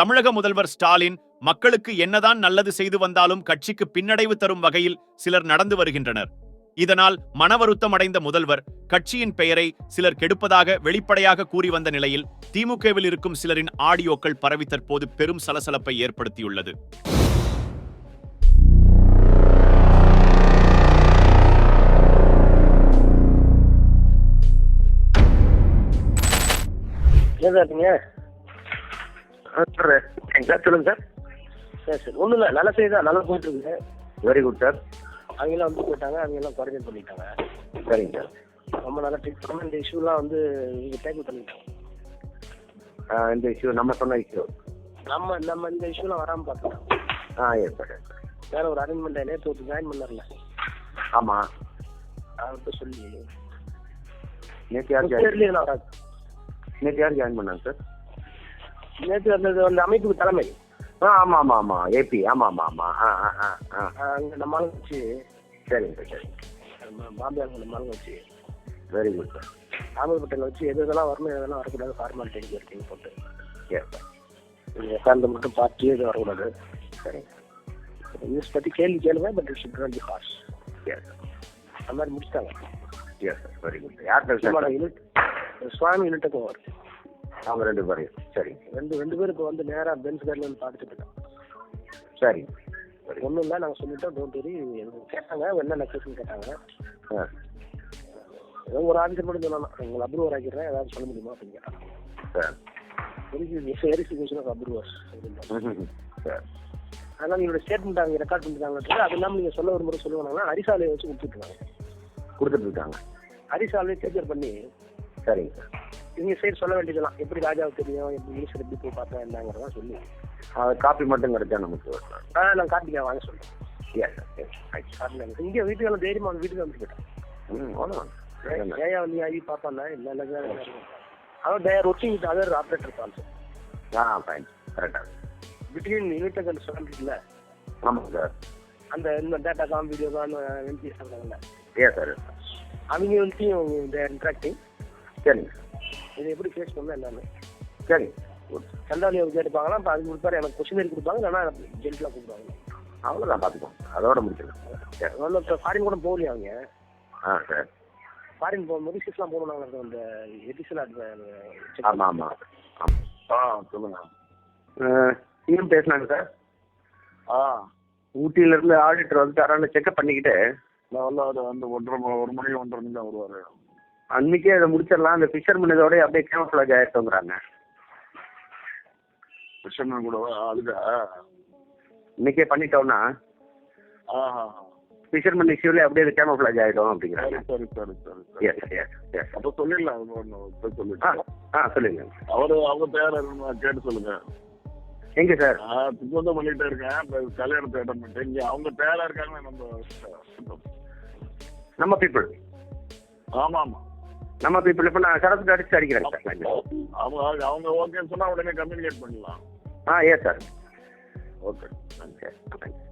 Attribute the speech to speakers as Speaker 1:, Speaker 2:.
Speaker 1: தமிழக முதல்வர் ஸ்டாலின் மக்களுக்கு என்னதான் நல்லது செய்து வந்தாலும் கட்சிக்கு பின்னடைவு தரும் வகையில் சிலர் நடந்து வருகின்றனர். இதனால் மனவருத்தம் அடைந்த முதல்வர் கட்சியின் பெயரை சிலர் கெடுப்பதாக வெளிப்படையாக கூறி வந்த நிலையில் திமுகவில் இருக்கும் சிலரின் ஆடியோக்கள் பரவி தற்போது பெரும் சலசலப்பை ஏற்படுத்தியுள்ளது.
Speaker 2: ஏன் சார்
Speaker 3: சொல்லுங்க சார்
Speaker 2: சரி சரி ஒன்றும் இல்லை நல்ல செய்தி தான். நல்லா போயிட்டு இருக்குது
Speaker 3: வெரி குட் சார்
Speaker 2: அவங்களாம் வந்து போயிட்டாங்க அவங்கெல்லாம் குவாரண்டைன் பண்ணிட்டாங்க.
Speaker 3: சரிங்க சார்
Speaker 2: ரொம்ப நல்லா ட்ரீட் பண்ணாமல் இந்த இஷ்யூலாம் வந்து நீங்கள் டேக்கிள் பண்ணிட்டாங்க.
Speaker 3: ஆ, இந்த இஷ்யூ நம்ம சொன்ன இஷ்யூ
Speaker 2: நம்ம நம்ம இந்த இஷ்யூலாம் வராமல் பார்த்துக்கலாம்.
Speaker 3: ஆ எஸ் சார்.
Speaker 2: வேற ஒரு அரேஞ்ச்மெண்ட் நேற்று ஒரு ஜாயின் பண்ணார்ல
Speaker 3: ஆமாம்
Speaker 2: அவர்கிட்ட சொல்லி.
Speaker 3: நேற்று யார் ஜாயின் நேற்று யார் ஜாயின் பண்ணாங்க சார்
Speaker 2: நேற்று அந்த அந்த அமைப்புக்கு தலைமை.
Speaker 3: ஆ ஆமாம் ஆமாம் ஆமாம் ஏபி ஆமாம் ஆமாம் ஆமாம் ஆ ஆ ஆ ஆ.
Speaker 2: அங்கே நம்ம ஆளுங்க வச்சு.
Speaker 3: சரிங்க சார்
Speaker 2: நம்ம பாம்பே அங்கே நம்ம ஆளுங்க வச்சு.
Speaker 3: வெரி குட் சார்
Speaker 2: ராமபட்டனில் வச்சு எது இதெல்லாம் வரணும் எதெல்லாம் வரக்கூடாது ஃபார்மாலிட்டி இருக்கீங்க போட்டு.
Speaker 3: எஸ் சார்
Speaker 2: நீங்கள் உட்கார்ந்து மட்டும் பார்த்து எதுவும் வரக்கூடாது.
Speaker 3: சரிங்க
Speaker 2: நியூஸ் பற்றி கேள்வி கேளுங்க but it should not be
Speaker 3: yes sir
Speaker 2: அந்த மாதிரி முடிச்சிட்டாங்க.
Speaker 3: எஸ் சார் வெரி குட் யார்
Speaker 2: சும்மா யூனிட் சுவாமி யூனிட்டுக்கும் வரும்
Speaker 3: அவங்க ரெண்டு பேரையும். சரிங்க
Speaker 2: ரெண்டு ரெண்டு பேரும் இப்போ வந்து நேராக பென்ஸ் கார்டில் வந்து பார்த்துட்டு
Speaker 3: சரிங்க சரி.
Speaker 2: ஒன்றும் இல்லை நாங்கள் சொல்லிட்டோம் டோன்ட் வெரி கேட்டாங்க என்ன கேஸ்ன்னு கேட்டாங்க. ஏதோ ஒரு ஆஃபீஸர் மட்டும் சொன்னாங்க உங்களை அப்ரூவர் ஆக்கிடுறேன் ஏதாவது சொல்ல முடியுமா? அப்படின்னு கேட்டாங்க.
Speaker 3: Sir.
Speaker 2: Verification of approvers.
Speaker 3: Sir.
Speaker 2: அதனால் என்னோட ஸ்டேட்மெண்ட் அவங்க ரெக்கார்ட் பண்ணிருக்காங்க அது இல்லாமல் நீங்கள் சொல்ல ஒரு முறை சொல்லுவாங்கன்னா அரிசாலையை வச்சு கொடுத்துருக்காங்க
Speaker 3: கொடுத்துட்டு இருக்காங்க.
Speaker 2: அரிசாலையை கேப்சர் பண்ணி
Speaker 3: சரிங்க சார்.
Speaker 2: இவங்க சைடு சொல்ல வேண்டியதெல்லாம் எப்படி ராஜாவுக்கு தெரியும்? எப்படி மினிஸ்டர் எப்படி போய் பார்த்தா என்னங்கிறதெல்லாம் சொல்லி.
Speaker 3: அது காப்பி மட்டும் கிடைச்சா நமக்கு
Speaker 2: ஆ நான் கார்த்திகா வாங்க சொல்றேன்.
Speaker 3: சார்
Speaker 2: இங்கே வீட்டுக்கு வந்து தைரியமா வீட்டுக்கு வந்து போயிட்டேன். ஏயா வந்து ஆகி பார்ப்பாங்க இல்லை இல்லை அவன் there working with other operator also
Speaker 3: ah fine கரெக்டாக
Speaker 2: பிட்வீன் யூனிட் அண்ட் சொல்லிட்டுல
Speaker 3: ஆமாங்க சார்
Speaker 2: அந்த இந்த data cam video cam MP சொல்றாங்கல்ல
Speaker 3: ஏன் சார்
Speaker 2: அவங்க வந்து இன்ட்ராக்டிங்
Speaker 3: சரிங்க
Speaker 2: இதை எப்படி ஃபேஸ் பண்ண என்னன்னு.
Speaker 3: சரிங்க குட்
Speaker 2: சண்டாலியை கேட்டுப்பாங்கன்னா இப்போ அது கொடுப்பாரு எனக்கு கொஸ்டின் கொடுப்பாங்க இல்லைன்னா ஜென்டலாக கொடுப்பாங்க
Speaker 3: அவ்வளோதான் பார்த்துக்கோங்க அதோட முடிச்சிடலாம். சரி
Speaker 2: இப்போ ஃபாரின் கூட போகலையா அவங்க?
Speaker 3: ஆ சார்.
Speaker 2: ஃபாரின் போகும்போது சிக்ஸ்லாம் போகணும் அந்த எடிஷன்
Speaker 3: ஆமாம் ஆமாம் ஆமாம்
Speaker 4: ஆ சொல்லுங்க.
Speaker 3: சிஎம் பேசினாங்க சார்.
Speaker 4: ஆ.
Speaker 3: ஊட்டியிலேருந்து ஆடிட்டர் வந்து தரான்னு செக்அப் பண்ணிக்கிட்டு
Speaker 4: நான் வந்து வந்து ஒன்றரை ஒரு மணி ஒன்றரை மணி தான் வருவாரு.
Speaker 3: அன்னைக்கே அதை முடிச்சிடலாம். அந்த ஃபிஷர்மேன் இதோட அப்படியே கேமஃபிளாஜ் ஆகிட்டோங்கிறாங்க
Speaker 4: கிருஷ்ணன் கூட அதுக்கு
Speaker 3: இன்னைக்கே பண்ணிட்டோம்னா ஃபிஷர்மேன் இஷ்யூல அப்படியே அது கேமஃபிளாஜ் ஆகிடும்
Speaker 4: சரி
Speaker 3: அப்படிங்கிறாங்க.
Speaker 4: சரி சரி சரி
Speaker 3: எஸ் எஸ் எஸ்
Speaker 4: அப்போ சொல்லிடலாம்
Speaker 3: ஆ
Speaker 4: சொல்லிட்டு.
Speaker 3: ஆ சொல்லுங்க.
Speaker 4: அவரு அவங்க இருக்கணும் கேட்டு சொல்லுங்க.
Speaker 3: எங்கே சார்?
Speaker 4: திட்டம் பண்ணிட்டே இருக்கேன். கல்யாணத்தை அட்டன் பண்ணிட்டு. இங்க அவங்க தயாரா இருக்காங்க நம்ம
Speaker 3: நம்ம பீப்புள்
Speaker 4: ஆமா ஆமா.
Speaker 3: நம்ம பீப்புள் இப்போ நான் சரத்து அடிச்சு அடிக்கிறேன் சார்.
Speaker 4: அவங்க அவங்க ஓகேன்னு சொன்னா உடனே கம்யூனிகேட் பண்ணலாம்.
Speaker 3: ஆ எஸ் சார்
Speaker 4: ஓகே
Speaker 3: சரி தேங்க்ஸ்